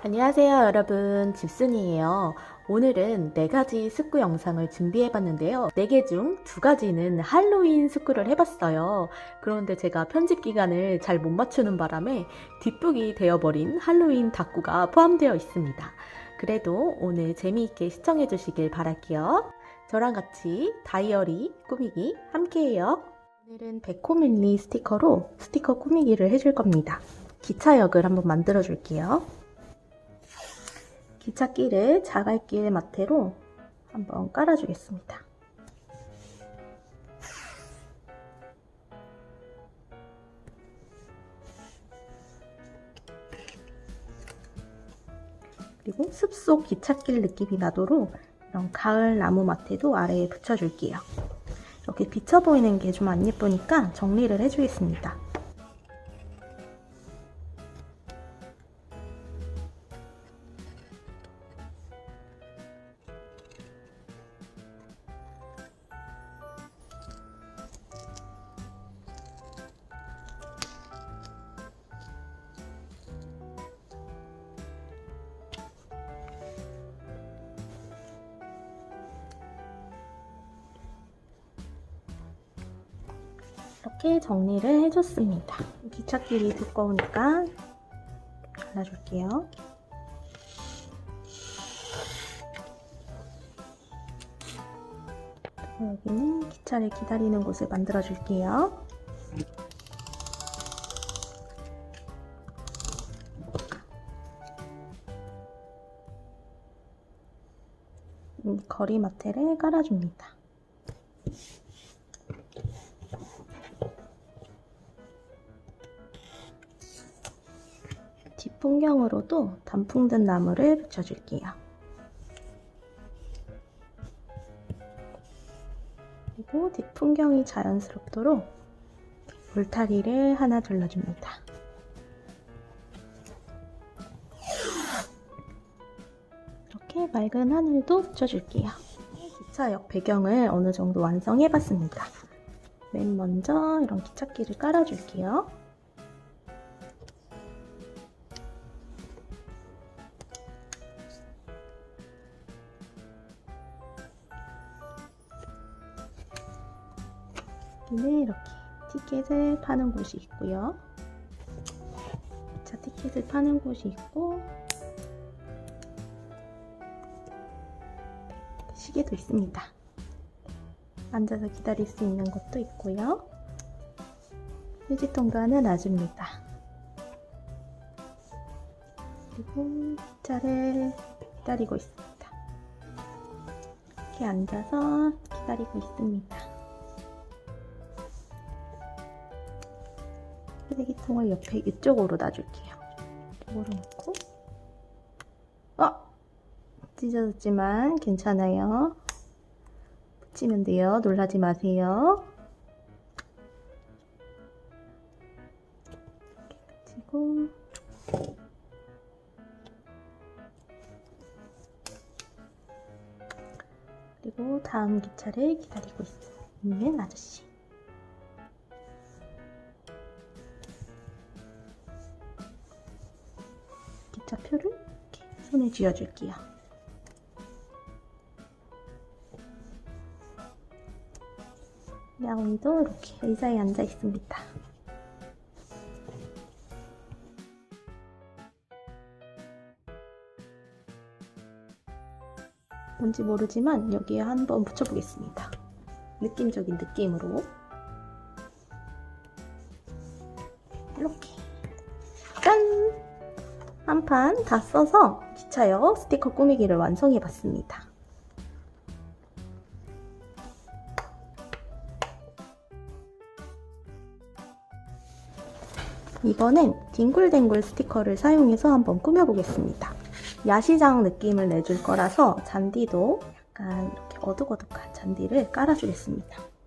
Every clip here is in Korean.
안녕하세요 여러분. 집순이에요. 오늘은 4가지 숙구 영상을 준비해봤는데요. 4개 중 2가지는 할로윈 숙구를 해봤어요. 그런데 제가 편집 기간을 잘 못 맞추는 바람에 뒷북이 되어버린 할로윈 다꾸가 포함되어 있습니다. 그래도 오늘 재미있게 시청해 주시길 바랄게요. 저랑 같이 다이어리 꾸미기 함께해요. 오늘은 베코밀리 스티커로 스티커 꾸미기를 해줄 겁니다. 기차역을 한번 만들어 줄게요 기찻길을 자갈길 마테로 한번 깔아주겠습니다. 그리고 숲속 기찻길 느낌이 나도록 이런 가을 나무 마테도 아래에 붙여줄게요. 이렇게 비쳐 보이는 게 좀 안 예쁘니까 정리를 해주겠습니다. 이렇게 정리를 해줬습니다. 기찻길이 두꺼우니까 잘라줄게요. 여기는 기차를 기다리는 곳을 만들어 줄게요. 거리 마테를 깔아줍니다. 풍경으로도 단풍든 나무를 붙여줄게요. 그리고 뒷풍경이 자연스럽도록 울타리를 하나 둘러줍니다. 이렇게 맑은 하늘도 붙여줄게요. 기차역 배경을 어느 정도 완성해봤습니다. 맨 먼저 이런 기찻길을 깔아줄게요. 여기는 이렇게 티켓을 파는 곳이 있고요. 자, 티켓을 파는 곳이 있고 시계도 있습니다. 앉아서 기다릴 수 있는 곳도 있고요. 휴지통도 하나 놔줍니다. 그리고 기차를 기다리고 있습니다. 이렇게 앉아서 기다리고 있습니다. 쓰레기통을 옆에 이쪽으로 놔줄게요. 이쪽으로 놓고 어! 찢어졌지만 괜찮아요. 붙이면 돼요. 놀라지 마세요. 붙이고 그리고 다음 기차를 기다리고 있는 아저씨 기차표를 이렇게 손에 쥐어줄게요. 야옹이도 이렇게 의자에 앉아 있습니다. 뭔지 모르지만 여기에 한번 붙여보겠습니다. 느낌적인 느낌으로 이렇게 짠! 한 판 다 써서 기차역 스티커 꾸미기를 완성해 봤습니다. 이번엔 뒹굴뒹굴 스티커를 사용해서 한번 꾸며보겠습니다. 야시장 느낌을 내줄 거라서 잔디도 약간 이렇게 어둑어둑한 잔디를 깔아주겠습니다.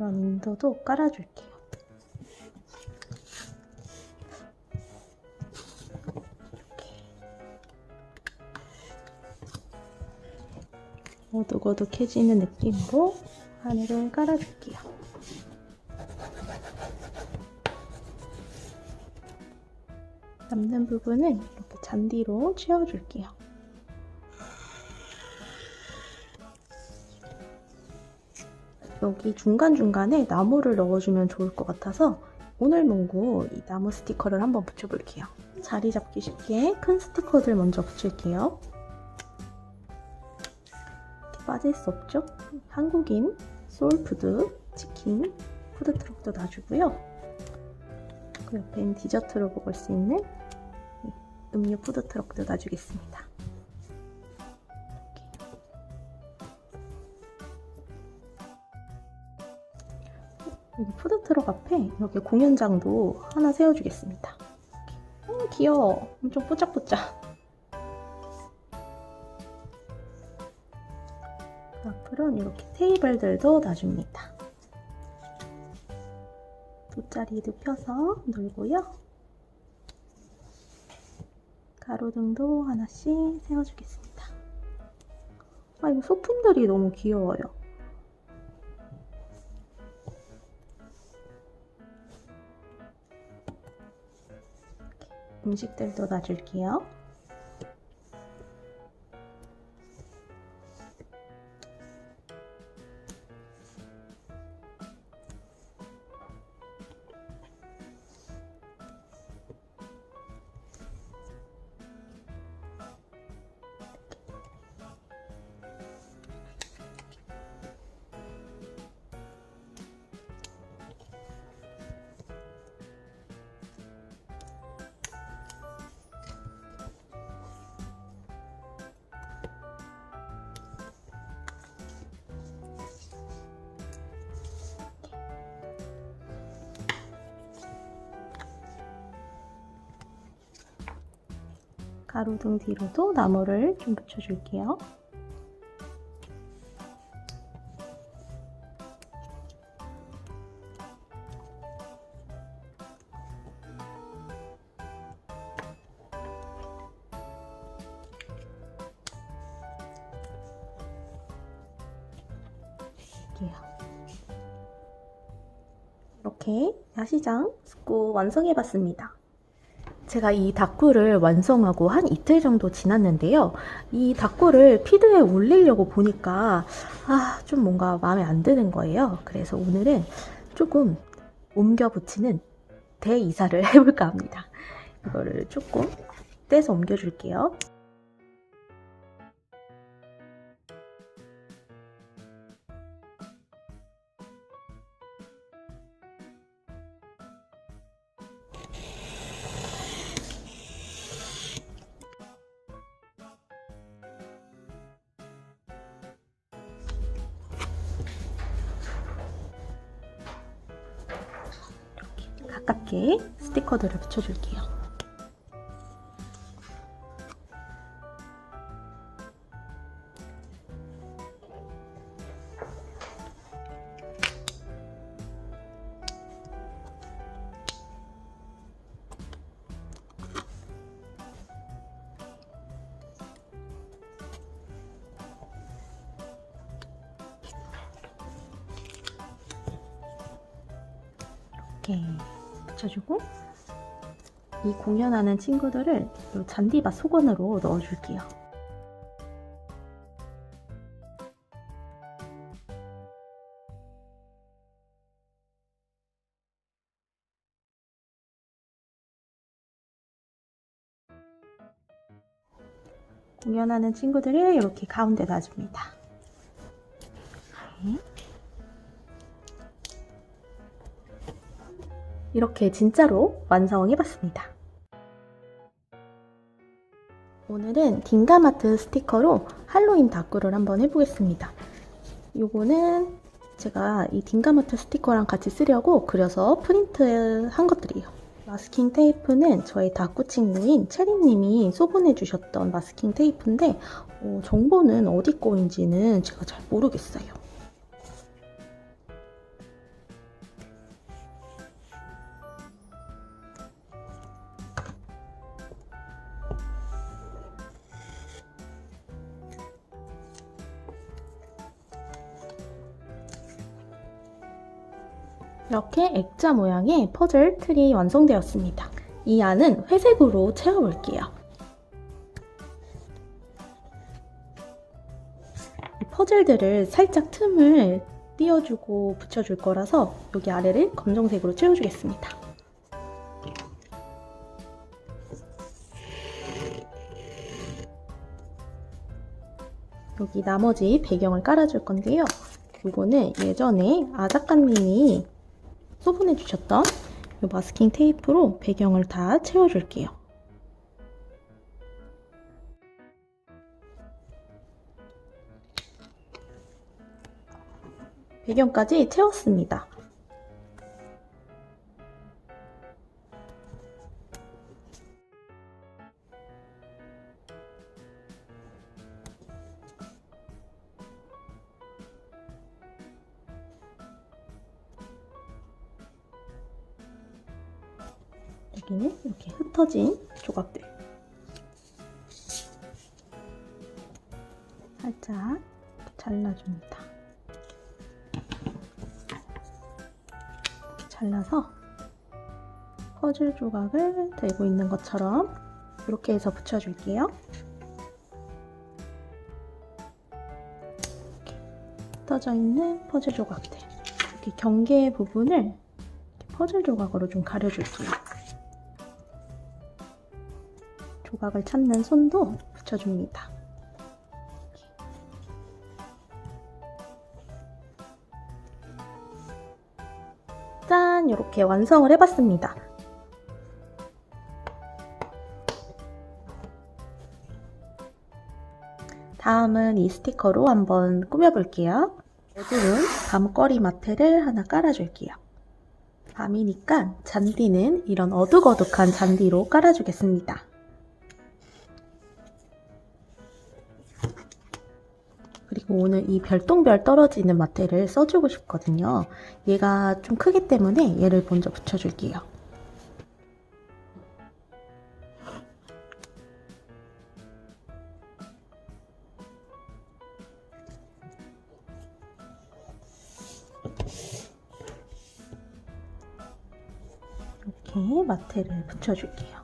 이런 인도도 깔아줄게요. 어둑어둑해지는 느낌으로 하늘을 깔아줄게요. 남는 부분은 이렇게 잔디로 채워줄게요. 여기 중간중간에 나무를 넣어주면 좋을 것 같아서 오늘 농구 이 나무 스티커를 한번 붙여볼게요. 자리 잡기 쉽게 큰 스티커들 먼저 붙일게요. 빠질 수 없죠? 한국인 소울푸드 치킨 푸드트럭도 놔주고요. 그 옆엔 디저트로 먹을 수 있는 이 음료 푸드트럭도 놔주겠습니다. 여기 푸드트럭 앞에 이렇게 공연장도 하나 세워주겠습니다. 어, 귀여워. 엄청 뽀짝뽀짝. 그 앞으로는 이렇게 테이블들도 놔줍니다. 돗자리도 펴서 놀고요. 가로등도 하나씩 세워주겠습니다. 아, 이거 소품들이 너무 귀여워요. 음식들도 놔줄게요. 가로등 뒤로도 나무를 좀 붙여줄게요. 이렇게 야시장 습고 완성해봤습니다. 제가 이 다꾸를 완성하고 한 이틀 정도 지났는데요. 이 다꾸를 피드에 올리려고 보니까 아, 좀 뭔가 마음에 안 드는 거예요. 그래서 오늘은 조금 옮겨 붙이는 대이사를 해볼까 합니다. 이거를 조금 떼서 옮겨줄게요. 가깝게 스티커들을 붙여줄게요. 이렇게 붙여주고 이 공연하는 친구들을 이 잔디밭 속원으로 넣어줄게요. 공연하는 친구들을 이렇게 가운데 놔줍니다. 네. 이렇게 진짜로 완성해봤습니다. 오늘은 딩가마트 스티커로 할로윈 다꾸를 한번 해보겠습니다. 요거는 제가 이 딩가마트 스티커랑 같이 쓰려고 그려서 프린트 한 것들이에요. 마스킹 테이프는 저희 다꾸 친구인 체리님이 소분해 주셨던 마스킹 테이프인데 어, 정보는 어디 거인지는 제가 잘 모르겠어요. 이렇게 액자 모양의 퍼즐 틀이 완성되었습니다. 이 안은 회색으로 채워볼게요. 이 퍼즐들을 살짝 틈을 띄워주고 붙여줄 거라서 여기 아래를 검정색으로 채워주겠습니다. 여기 나머지 배경을 깔아줄 건데요. 이거는 예전에 아작가님이 소분해 주셨던 이 마스킹 테이프로 배경을 다 채워줄게요. 배경까지 채웠습니다. 여기는 이렇게 흩어진 조각들 살짝 잘라줍니다. 잘라서 퍼즐 조각을 들고 있는 것처럼 이렇게 해서 붙여줄게요. 흩어져 있는 퍼즐 조각들 이렇게 경계 부분을 퍼즐 조각으로 좀 가려줄게요. 조각을 찾는 손도 붙여줍니다. 짠! 이렇게 완성을 해봤습니다. 다음은 이 스티커로 한번 꾸며볼게요. 어두운 밤거리 마테를 하나 깔아줄게요. 밤이니까 잔디는 이런 어둑어둑한 잔디로 깔아주겠습니다. 오늘 이 별똥별 떨어지는 마테를 써주고 싶거든요. 얘가 좀 크기 때문에 얘를 먼저 붙여줄게요. 이렇게 마테를 붙여줄게요.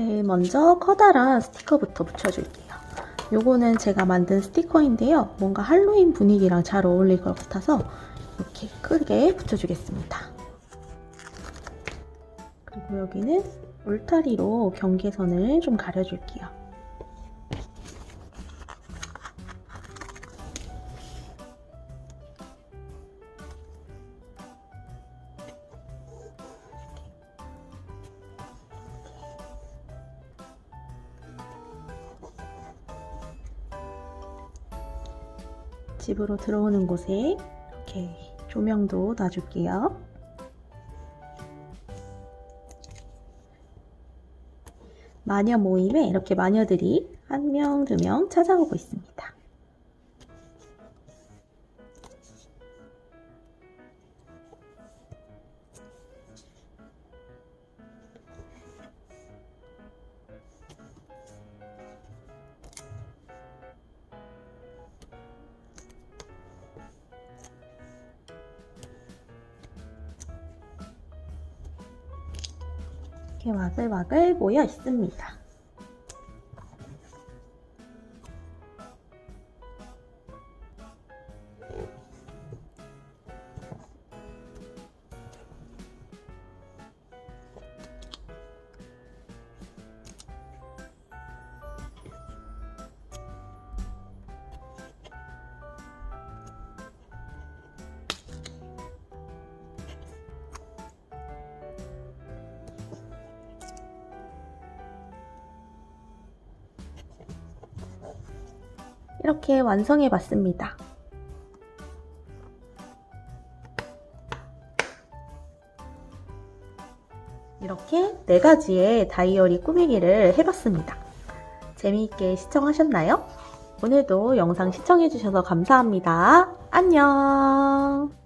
제일 먼저 커다란 스티커부터 붙여줄게요. 요거는 제가 만든 스티커인데요. 뭔가 할로윈 분위기랑 잘 어울릴 것 같아서 이렇게 크게 붙여주겠습니다. 그리고 여기는 울타리로 경계선을 좀 가려줄게요. 집으로 들어오는 곳에 이렇게 조명도 놔줄게요. 마녀 모임에 이렇게 마녀들이 한 명, 두 명 찾아오고 있습니다. 이렇게 와글와글 모여 있습니다. 이렇게 완성해 봤습니다. 이렇게 네 가지의 다이어리 꾸미기를 해봤습니다. 재미있게 시청하셨나요? 오늘도 영상 시청해주셔서 감사합니다. 안녕!